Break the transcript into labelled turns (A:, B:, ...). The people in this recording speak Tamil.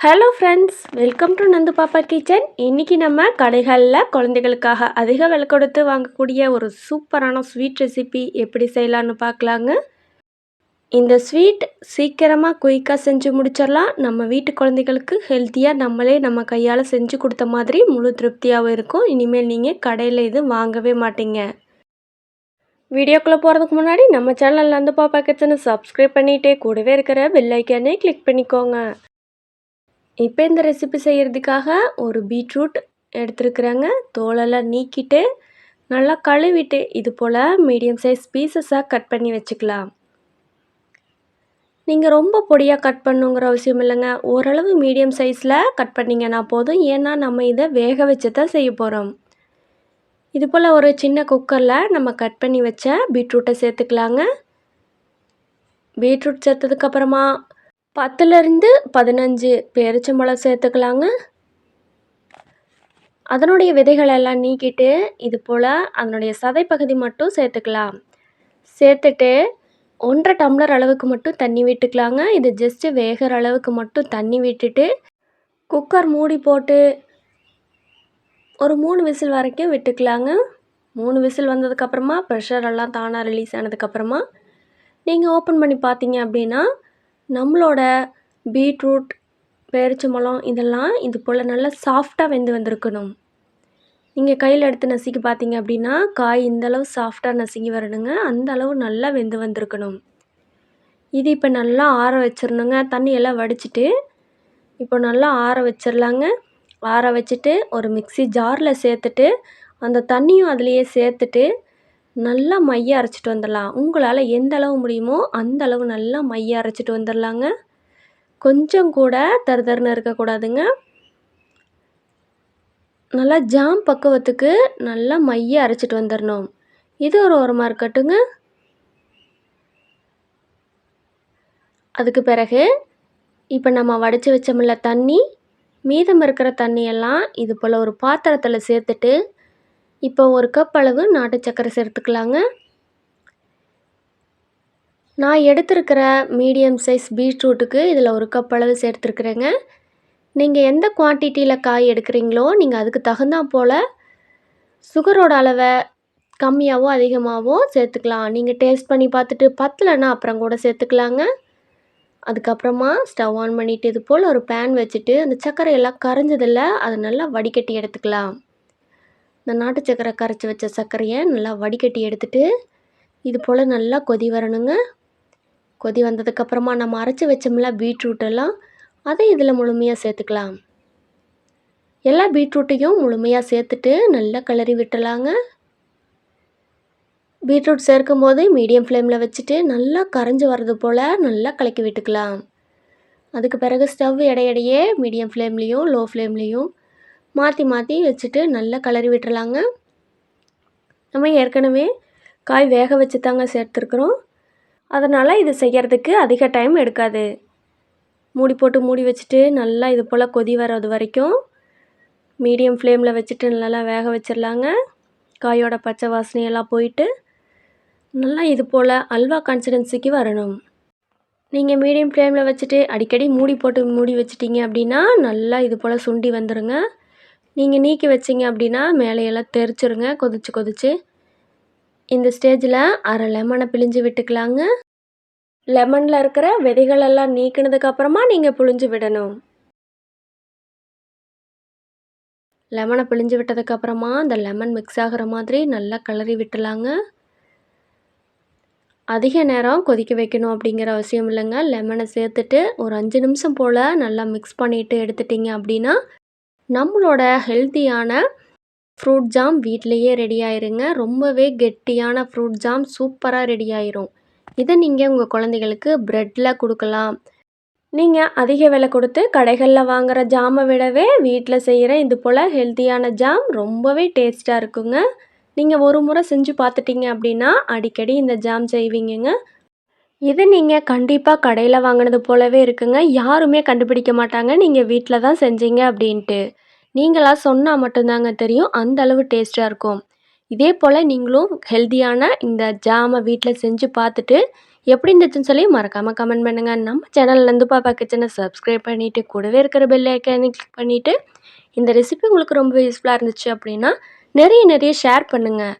A: Hello friends welcome to Nandu Papa kitchen இன்றைக்கி நம்ம கடைகளில் குழந்தைகளுக்காக அதிக விலை கொடுத்து வாங்கக்கூடிய ஒரு சூப்பரான ஸ்வீட் ரெசிபி எப்படி செய்யலான்னு பார்க்கலாங்க. இந்த ஸ்வீட் சீக்கிரமாக குயிக்காக செஞ்சு முடிச்சிடலாம். நம்ம வீட்டு குழந்தைகளுக்கு ஹெல்த்தியாக நம்மளே நம்ம கையால் செஞ்சு கொடுத்த மாதிரி முழு திருப்தியாகவும் இருக்கும். இனிமேல் நீங்கள் கடையில் இது வாங்கவே மாட்டீங்க. வீடியோக்குள்ளே போகிறதுக்கு முன்னாடி நம்ம சேனல் நந்து பாப்பா கிச்சனை சப்ஸ்கிரைப் பண்ணிகிட்டே கூடவே இருக்கிற பெல்லைக்கானே கிளிக் பண்ணிக்கோங்க. இப்போ இந்த ரெசிபி செய்கிறதுக்காக ஒரு பீட்ரூட் எடுத்துருக்குறேங்க. தோலெல்லாம் நீக்கிட்டு நல்லா கழுவிட்டு இது போல் மீடியம் சைஸ் பீசஸாக கட் பண்ணி வச்சுக்கலாம். நீங்கள் ரொம்ப பொடியாக கட் பண்ணுங்கிற அவசியம் இல்லைங்க. ஓரளவு மீடியம் சைஸில் கட் பண்ணிங்கன்னா போதும். ஏன்னா நம்ம இதை வேக வச்சு தான் செய்ய போகிறோம் இது போல் ஒரு சின்ன குக்கரில் நம்ம கட் பண்ணி வச்ச பீட்ரூட்டை சேர்த்துக்கலாங்க. பீட்ரூட் சேர்த்ததுக்கப்புறமா பத்துலேருந்து பதினஞ்சு பேரிச்சம்பழம் சேர்த்துக்கலாங்க. அதனுடைய விதைகள் எல்லாம் நீக்கிட்டு இது போல் அதனுடைய சதைப்பகுதி மட்டும் சேர்த்துக்கலாம். சேர்த்துட்டு ஒன்றரை டம்ளர் அளவுக்கு மட்டும் தண்ணி விட்டுக்கலாங்க. இது ஜஸ்ட்டு வேகிற அளவுக்கு மட்டும் தண்ணி விட்டுட்டு குக்கர் மூடி போட்டு ஒரு மூணு விசில் வரைக்கும் விட்டுக்கலாங்க. மூணு விசில் வந்ததுக்கப்புறமா ப்ரெஷர் எல்லாம் தானாக ரிலீஸ் ஆனதுக்கப்புறமா நீங்கள் ஓப்பன் பண்ணி பார்த்தீங்க அப்படின்னா நம்மளோட பீட்ரூட் பேரிச்சம்பழம் இதெல்லாம் இது போல் நல்லா சாஃப்டாக வெந்து வந்திருக்கணும். நீங்கள் கையில் எடுத்து நசுக்கி பார்த்தீங்க அப்படின்னா காய் இந்தளவு சாஃப்டாக நசுங்கி வரணுங்க. அந்த அளவு நல்லா வெந்து வந்திருக்கணும். இது இப்போ நல்லா ஆற வச்சிடணுங்க தண்ணியெல்லாம் வடிச்சிட்டு இப்போ நல்லா ஆற வச்சிடலாங்க ஆற வச்சுட்டு ஒரு மிக்சி ஜாரில் சேர்த்துட்டு அந்த தண்ணியும் அதுலேயே சேர்த்துட்டு நல்லா மைய அரைச்சிட்டு வந்துடலாம். உங்களால் எந்த அளவு முடியுமோ அந்த அளவு நல்லா மைய அரைச்சிட்டு வந்துடலாங்க. கொஞ்சம் கூட தரு தருன்னு இருக்கக்கூடாதுங்க நல்லா ஜாம் பக்குவத்துக்கு நல்லா மைய அரைச்சிட்டு வந்துடணும். இது ஒரு ஓரமாக இருக்கட்டுங்க. அதுக்கு பிறகு இப்போ நம்ம வடித்து வச்சோம்ல தண்ணி மீதம் இருக்கிற தண்ணியெல்லாம் இது போல் ஒரு பாத்திரத்தில் சேர்த்துட்டு இப்போ ஒரு கப் அளவு நாட்டு சர்க்கரை சேர்த்துக்கலாங்க. நான் எடுத்திருக்கிற மீடியம் சைஸ் பீட்ரூட்டுக்கு இதில் ஒரு கப் அளவு சேர்த்துருக்குறேங்க. நீங்கள் எந்த குவான்டிட்டியில் காய் எடுக்கிறீங்களோ நீங்கள் அதுக்கு தகுந்தா போல் சுகரோட அளவை கம்மியாகவோ அதிகமாகவோ சேர்த்துக்கலாம். நீங்கள் டேஸ்ட் பண்ணி பார்த்துட்டு பத்தலைன்னா அப்புறம் கூட சேர்த்துக்கலாங்க. அதுக்கப்புறமா ஸ்டவ் ஆன் பண்ணிவிட்டு இது போல் ஒரு பேன் வச்சுட்டு அந்த சர்க்கரை எல்லாம் கரைஞ்சதில் அதை நல்லா வடிகட்டி எடுத்துக்கலாம். இந்த நாட்டு சக்கரை கரைச்சி வச்ச சர்க்கரையை நல்லா வடிகட்டி எடுத்துட்டு இது போல் நல்லா கொதி வரணுங்க. கொதி வந்ததுக்கப்புறமா நம்ம அரைச்சி வச்சோம்ல பீட்ரூட்டெல்லாம் அதை இதில் முழுமையாக சேர்த்துக்கலாம். எல்லா பீட்ரூட்டையும் முழுமையாக சேர்த்துட்டு நல்லா கிளறி விட்டலாங்க. பீட்ரூட் சேர்க்கும் போது மீடியம் ஃப்ளேமில் வச்சுட்டு நல்லா கரைஞ்சி வர்றது போல் நல்லா கலக்கி விட்டுக்கலாம். அதுக்கு பிறகு ஸ்டவ் இடையிடையே மீடியம் ஃப்ளேம்லேயும் லோ ஃப்ளேம்லேயும் மாற்றி மாற்றி வச்சுட்டு நல்லா கலரி விட்டுறலாங்க. நம்ம ஏற்கனவே காய் வேக வச்சு தாங்க சேர்த்துருக்குறோம். அதனால் இது செய்கிறதுக்கு அதிக டைம் எடுக்காது. மூடி போட்டு மூடி வச்சுட்டு நல்லா இது போல் கொதி வர்றது வரைக்கும் மீடியம் ஃப்ளேமில் வச்சுட்டு நல்லா வேக வச்சிடலாங்க காயோட பச்சை வாசனையெல்லாம் போயிட்டு நல்லா இது போல் அல்வா கன்சிடென்சிக்கு வரணும். நீங்கள் மீடியம் ஃப்ளேமில் வச்சுட்டு அடிக்கடி மூடி போட்டு மூடி வச்சிட்டிங்க அப்படின்னா நல்லா இது போல் சுண்டி வந்துடுங்க நீங்கள் நீக்கி வச்சிங்க அப்படின்னா மேலையெல்லாம் தெரிச்சிருங்க கொதிச்சு கொதிச்சு. இந்த ஸ்டேஜில் அரை லெமனை பிழிஞ்சு விட்டுக்கலாங்க. லெமனில் இருக்கிற விதைகளெல்லாம் நீக்கினதுக்கப்புறமா நீங்கள் புழிஞ்சு விடணும். லெமனை பிழிஞ்சு விட்டதுக்கப்புறமா அந்த லெமன் மிக்ஸ் ஆகிற மாதிரி நல்லா கிளறி விட்டுலாங்க. அதிக நேரம் கொதிக்க வைக்கணும் அப்படிங்கிற அவசியம் இல்லைங்க. லெமனை சேர்த்துட்டு ஒரு அஞ்சு நிமிஷம் போல் நல்லா மிக்ஸ் பண்ணிவிட்டு எடுத்துட்டிங்க அப்படின்னா நம்மளோட ஹெல்த்தியான ஃப்ரூட் ஜாம் வீட்டிலையே ரெடி ஆயிருங்க. ரொம்பவே கெட்டியான ஃப்ரூட் ஜாம் சூப்பராக ரெடி ஆயிரும். இதை நீங்கள் உங்கள் குழந்தைகளுக்கு ப்ரெட்டில் கொடுக்கலாம். நீங்கள் அதிக விலை கொடுத்து கடைகளில் வாங்குகிற ஜாமை விடவே வீட்டில் செய்கிற இது போல் ஹெல்த்தியான ஜாம் ரொம்பவே டேஸ்ட்டாக இருக்குங்க. நீங்கள் ஒரு முறை செஞ்சு பார்த்துட்டிங்க அப்படின்னா அடிக்கடி இந்த ஜாம் செய்வீங்கங்க. இது நீங்கள் கண்டிப்பாக கடையில் வாங்கினது போலவே இருக்குங்க. யாருமே கண்டுபிடிக்க மாட்டாங்க. நீங்கள் வீட்டில் தான் செஞ்சீங்க அப்படின்ட்டு. நீங்களாக சொன்னால் மட்டும்தாங்க தெரியும். அந்த அளவு டேஸ்ட்டாக இருக்கும். இதே போல் நீங்களும் ஹெல்த்தியான இந்த ஜாமை வீட்டில் செஞ்சு பார்த்துட்டு எப்படி இருந்துச்சுன்னு சொல்லி மறக்காமல் கமெண்ட் பண்ணுங்கள் நம்ம சேனல்லேருந்து பாப்பா கிச்சனை சப்ஸ்கிரைப் பண்ணிவிட்டு கூடவே இருக்கிற பெல் ஐக்கானே கிளிக் பண்ணிவிட்டு இந்த ரெசிபி உங்களுக்கு ரொம்ப யூஸ்ஃபுல்லாக இருந்துச்சு அப்படின்னா நிறைய நிறைய ஷேர் பண்ணுங்கள்